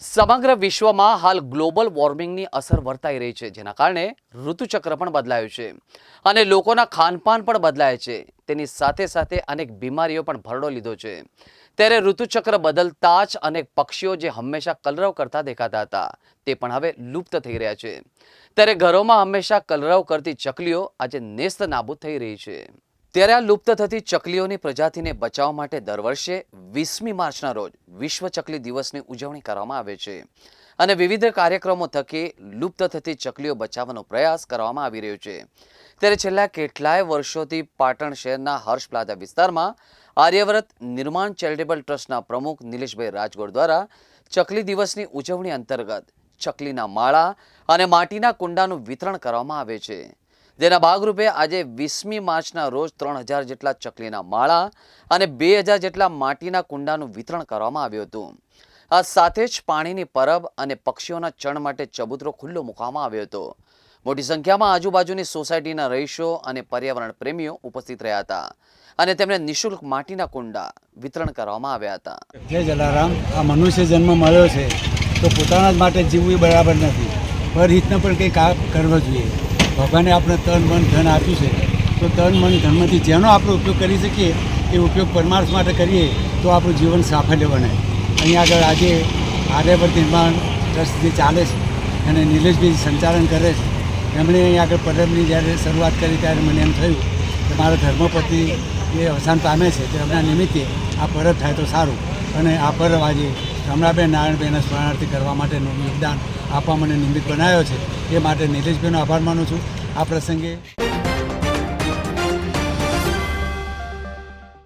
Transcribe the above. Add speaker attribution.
Speaker 1: સમગ્ર વિશ્વમાં હાલ ગ્લોબલ વોર્મિંગની અસર વર્તાઈ રહી છે, જેના કારણે ઋતુચક્ર પણ બદલાયું છે અને લોકોના ખાનપાન પણ બદલાય છે. તેની સાથે સાથે અનેક બીમારીઓ પણ ભરડો લીધો છે. ત્યારે ઋતુચક્ર બદલતા જ અનેક પક્ષીઓ જે હંમેશા કલરવ કરતા દેખાતા હતા, તે પણ હવે લુપ્ત થઈ રહ્યા છે. ત્યારે ઘરોમાં હંમેશા કલરવ કરતી ચકલીઓ આજે નેસ્ત નાબૂદ થઈ રહી છે. ત્યારે આ લુપ્ત થતી ચકલીઓની પ્રજાતિને બચાવવા માટે દર વર્ષે વીસમી માર્ચના રોજ વિશ્વ ચકલી દિવસની ઉજવણી કરવામાં આવે છે. અને વિવિધ કાર્યક્રમો થકી લુપ્ત થતી ચકલીઓ બચાવવાનો પ્રયાસ કરવામાં આવી રહ્યો છે. ત્યારે છેલ્લા કેટલાય વર્ષોથી પાટણ શહેરના હર્ષ પ્લાઝા વિસ્તારમાં આર્યવ્રત નિર્માણ ચેરિટેબલ ટ્રસ્ટના પ્રમુખ નિલેશભાઈ રાજગોર દ્વારા ચકલી દિવસની ઉજવણી અંતર્ગત ચકલીના માળા અને માટીના કુંડાનું વિતરણ કરવામાં આવે છે. જેના ભાગરૂપે આજે વીસમી માર્ચના રોજ ત્રણ હજાર જેટલા ચકલીના માળા અને બે હજાર જેટલા માટીના કુંડાનું વિતરણ કરવામાં આવ્યું હતું. આ સાથે જ પાણીની પરબ અને પક્ષીઓના ચણ માટે ચબૂતરો ખુલ્લો મૂકવામાં આવ્યો હતો. મોટી સંખ્યામાં આજુબાજુની સોસાયટીના રહીશો અને પર્યાવરણ પ્રેમીઓ ઉપસ્થિત રહ્યા હતા અને તેમને નિઃશુલ્ક માટીના કુંડા વિતરણ કરવામાં આવ્યા હતા.
Speaker 2: જય જલારામ, આ મનુષ્ય જન્મ મળ્યો છે તો પોતાના જ માટે જીવવું બરાબર નથી. પરહિતને પણ કંઈક કરવો જોઈએ. ભગવાને આપણે તન, મન, ધન આપ્યું છે, તો તન, મન, ધનમાંથી જેનો આપણે ઉપયોગ કરી શકીએ, એ ઉપયોગ પરમાર્થ માટે કરીએ, તો આપણું જીવન સાફલ્ય બને. અહીં આગળ આજે આર્યવર્ત નિર્માણ ટ્રસ્ટ જે ચાલે છે અને નિલેશભાઈ સંચાલન કરે છે. એમણે અહીં આગળ પરબની જ્યારે શરૂઆત કરી ત્યારે મને એમ થયું કે મારા ધર્મપતિ એ અવસાન પામે છે, તો એમના નિમિત્તે આ પરબ થાય તો સારું. અને આ પરબ આજે રમણાબેન નારાયણબેનના સ્મરણાર્થી કરવા માટેનું યોગદાન આપવા મને નિમિત્ત બનાવ્યો છે. એ માટે નિલેશભાઈનો આભાર માનું છું. આ પ્રસંગે